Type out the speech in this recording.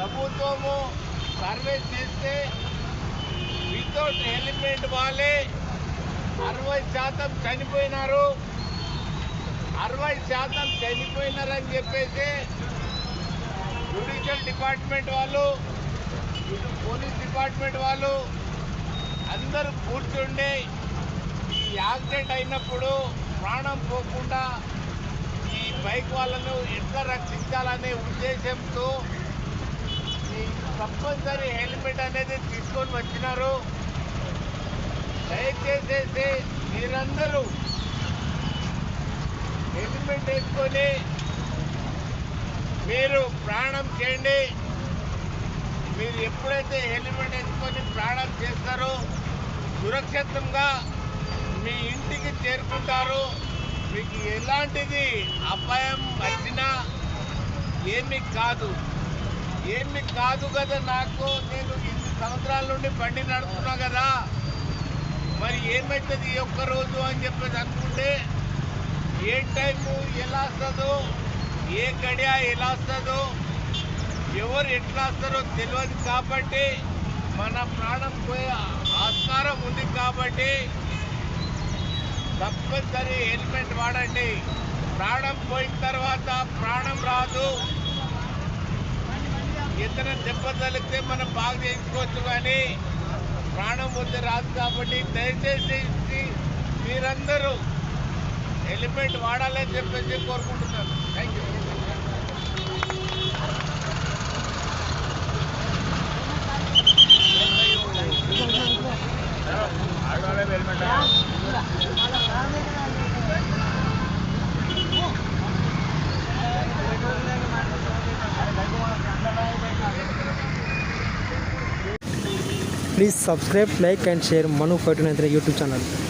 ప్రభుత్వము సర్వే చేస్తే without helmet వాళ్ళే అరవై శాతం చనిపోయినారు అరవై శాతం చనిపోయినారని చెప్పేసి జ్యుడిషియల్ డిపార్ట్మెంట్ వాళ్ళు పోలీస్ డిపార్ట్మెంట్ వాళ్ళు అందరూ కూర్చుండి ఈ యాక్సిడెంట్ అయినప్పుడు ప్రాణం పోకుండా ఈ బైక్ వాళ్ళను ఎట్లా రక్షించాలనే ఉద్దేశంతో తప్పనిసరి హెల్మెట్ అనేది తీసుకొని వచ్చినారు దయచేసేసి మీరందరూ హెల్మెట్ వేసుకొని మీరు ప్రాణం చేయండి మీరు ఎప్పుడైతే హెల్మెట్ వేసుకొని ప్రాణం చేస్తారో సురక్షితంగా మీ ఇంటికి చేరుకుంటారు మీకు ఎలాంటిది అపాయం వచ్చినా ఏమీ కాదు ఏమి కాదు కదా నాకు నేను ఇన్ని సంవత్సరాల నుండి బండి నడుపుతున్నా కదా మరి ఏమవుతుంది ఒక్కరోజు అని చెప్పేసి అనుకుంటే ఏ టైము ఎలా వస్తుందో ఏ గడియ ఎలా వస్తుందో ఎవరు ఎట్లా వస్తారో తెలియదు కాబట్టి మన ప్రాణం పోయే ఆస్కారం ఉంది కాబట్టి తప్పనిసరి హెల్మెట్ వాడండి ప్రాణం పోయిన తర్వాత ప్రాణం రాదు ఏదైనా దెబ్బ మనం బాగు చేయించుకోవచ్చు కానీ ప్రాణం పొంది రాదు కాబట్టి దయచేసి మీరందరూ హెల్మెట్ వాడాలని చెప్పేసి కోరుకుంటున్నాను thank you helmet Please subscribe, like and share Manu529 YouTube channel.